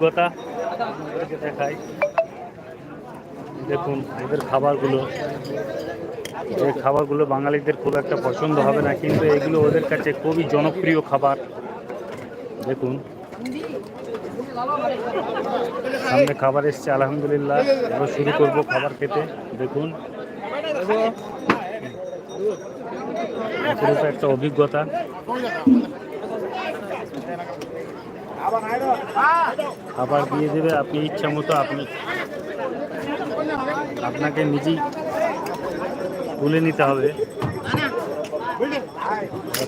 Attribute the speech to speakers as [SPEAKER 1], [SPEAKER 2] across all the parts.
[SPEAKER 1] আপনাদেরকে দেখাই। দেখুন, এদের খাবারগুলো। এই খাবারগুলো বাঙালিদের খুব একটা পছন্দ হবে না, কিন্তু এগুলো ওদের কাছে খুবই জনপ্রিয় খাবার। দেখুন। সামনে খাবার এসছে, আলহামদুলিল্লাহ। এবার শুরু করব খাবার খেতে। দেখুন। একটা অভিজ্ঞতা। খাবার দিয়ে দেবে, আপনি ইচ্ছা মতো আপনি আপনাকে নিজেই তুলে নিতে হবে।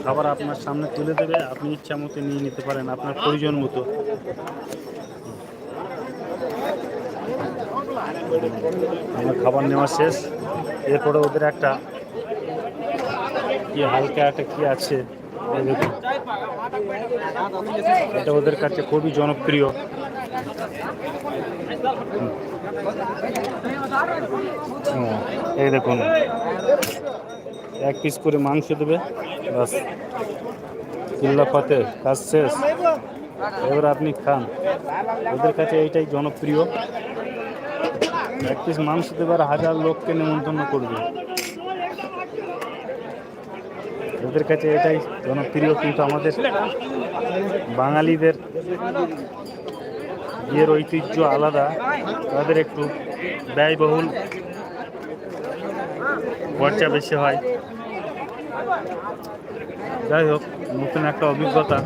[SPEAKER 1] খাবার আপনার সামনে তুলে দেবে, আপনি ইচ্ছা মতো নিয়ে নিতে পারেন, আপনার প্রয়োজন মতো। আমার খাবার নেওয়া শেষ। এরপরে ওদের একটা কি হালকা একটা কি আছে। এটা ওদের কাছে খুবই জনপ্রিয়। এই দেখুন। এক পিস করে মাংস দেবে। বাস। চিল্লা পাতে কাজ শেষ। এবার আপনি খান। ওদের কাছে এইটাই জনপ্রিয়। এক পিস মাংস দেবার হাজার লোককে নিমন্ত্রণ করবে। ওদের কাছে এটাই জনপ্রিয়, কিন্তু আমাদের বাঙালিদের বিয়ের ঐতিহ্য আলাদা। তাদের একটু ব্যয়বহুল খরচা বেশি হয়। যাই হোক, নতুন একটা অভিজ্ঞতা।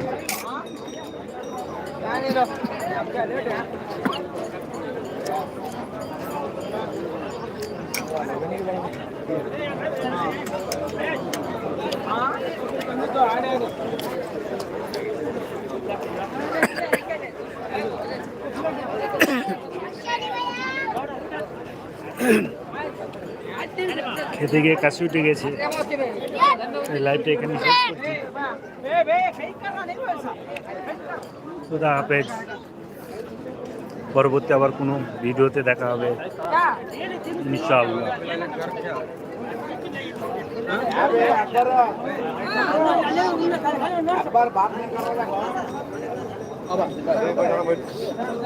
[SPEAKER 1] খেতে গিয়ে কাশি উঠে গেছে। এই লাইভটা এখানে শেষ করছি। খুদা হাফেজ। পরবর্তী আবার কোনো ভিডিওতে দেখা হবে। ইনশাআল্লাহ। আবার